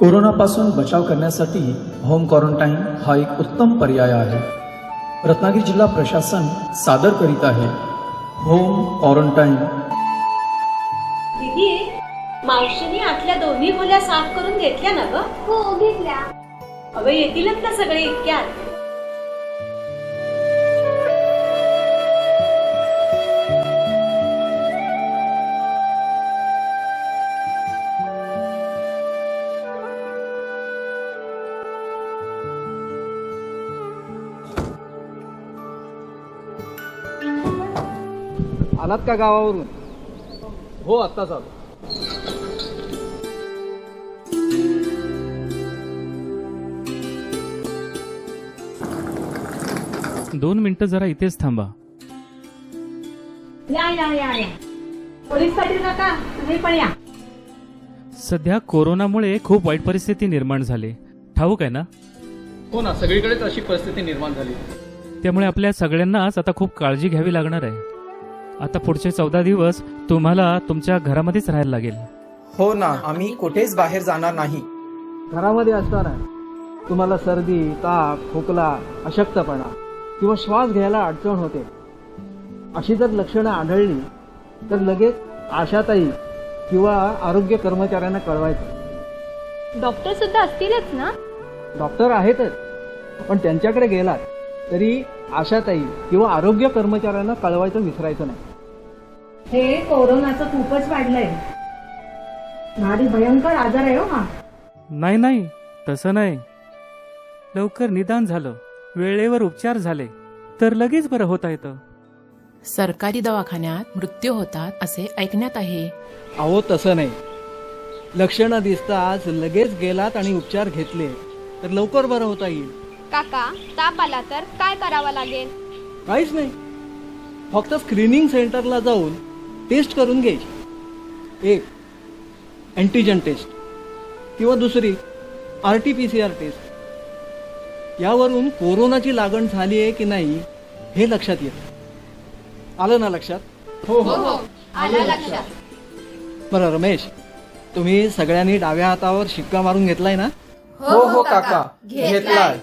कोरोनापासून बचाव करण्यासाठी होम क्वारंटाईन हा एक उत्तम पर्याय आहे. रत्नागिरी जिल्हा प्रशासन सादर करीत आहे. होम क्वारंटाईन दीदी मावशीने आतल्या दोन्ही खोल्या साफ करून घेतल्या ना ग? हो घेतल्या. अगं येतीलच ना सगळे इतक्यात. आलात का गावावरून. हो आत्ताच आलो दोन मिनिटं जरा इथेच थांबा. या या या या. पोलीस पाटील काका तुम्ही पण या. सध्या कोरोनामुळे खूप वाईट परिस्थिती निर्माण झाली. ठाऊक आहे ना? हो ना सगळीकडेच अशी परिस्थिती निर्माण झाली. त्यामुळे आपल्या सगळ्यांनाच आता खूप काळजी घ्यावी लागणार आहे. आता पुढचे चौदा दिवस तुम्हाला तुमच्या घरामध्येच राहायला लागेल. हो ना आम्ही कुठेच बाहेर जाणार नाही. घरामध्ये असताना तुम्हाला सर्दी ताप खोकला अशक्तपणा किंवा श्वास घ्यायला अडचण होते. अशी जर लक्षणं आढळली तर लगेच आशाताई किंवा आरोग्य कर्मचाऱ्यांना कळवायचं. डॉक्टर सुद्धा असतीलच ना? डॉक्टर आहेतच पण त्यांच्याकडे गेलात तरी आशाताई किंवा आरोग्य कर्मचाऱ्यांना कळवायचं विसरायचं नाही. हे कोरोनाचं खूपच वाढलंय. भारी भयंकर आजार आहे हो हा. नाही नाही तसं नाही. लवकर निदान झालं वेळेवर उपचार झाले तर लगेच बरं होता येतं. सरकारी दवाखान्यात मृत्यू होतात असे ऐकण्यात आहे. अहो तसं नाही. लक्षणं दिसताच लगेच गेलात आणि उपचार घेतले तर लवकर बरं होता येईल. काका ताप आला तर काय करावं लागेल? काहीच नाही. फक्त स्क्रीनिंग सेंटरला जाऊन टेस्ट करून घ्यायची. एक अँटीजन टेस्ट किंवा दुसरी R T P C R test यावरून कोरोनाची लागण झाली आहे की नाही हे लक्षात येतं. आलं ना लक्षात? हो हो. बरं रमेश तुम्ही सगळ्यांनी डाव्या हातावर शिक्का मारून घेतलाय ना? हो हो काका. घेतलाय.